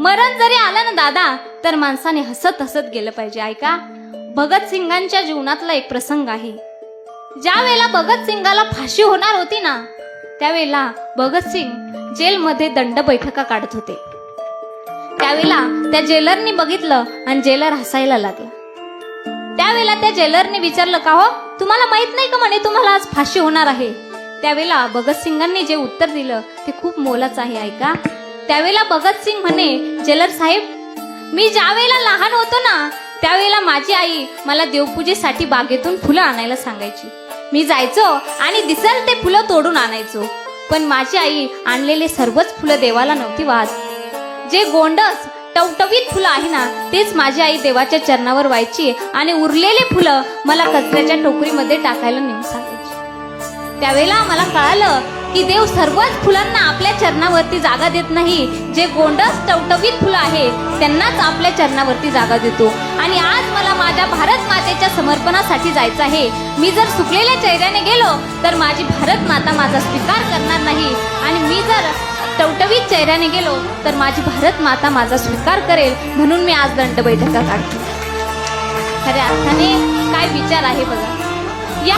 मरण जरी आलं ना दादा तर माणसाने हसत हसत गेलं पाहिजे ऐका? भगतसिंगांच्या जीवनातला एक प्रसंग आहे. ज्या वेळेला भगतसिंगाला फाशी होणार होती ना त्यावेळेला भगतसिंग जेलमध्ये दंड बैठका काढत होते. त्यावेळेला त्या जेलरनी बघितलं आणि जेलर हसायला लागला. त्यावेळेला त्या जेलरने विचारलं का हो? तुम्हाला माहीत नाही का म्हणे तुम्हाला आज फाशी होणार आहे? त्यावेळेला भगतसिंगांनी जे उत्तर दिलं ते खूप मोलाचं आहे ऐका? त्यावेळेला भगतसिंग म्हणे जेलर साहेब मी ज्यावेळेला लहान होतो ना त्यावेळेला माझी आई मला देवपूजेसाठी बागेतून फुलं आणायला सांगायची. मी जायचो आणि दिसल ते फुलं तोडून आणायचो. पण माझी आई आणलेले सर्वच फुलं देवाला नव्हती वाहत. जे गोंडस टवटवीत फुलं आहे ना तेच माझी आई देवाच्या चरणावर व्हायची आणि उरलेले फुलं मला कचऱ्याच्या टोकरीमध्ये टाकायला नेऊन सांगायची. त्यावेळेला मला कळालं की देव सर्वच फुलांना आपल्या चरणावरती जागा देत नाही. जे गोंडस टवटवीत फुलं आहे त्यांनाच आपल्या चरणावरती जागा देतो. आणि आज मला माझ्या भारत मातेच्या समर्पणासाठी जायचं आहे. मी जर सुकलेल्या चेहऱ्याने गेलो तर माझी भारत माता माझा स्वीकार करणार नाही. आणि मी जर टवटवीत चेहऱ्याने गेलो तर माझी भारत माता माझा स्वीकार करेल म्हणून मी आज दंड बैठका काढतो. खऱ्या अर्थाने काय विचार आहे बघा. या.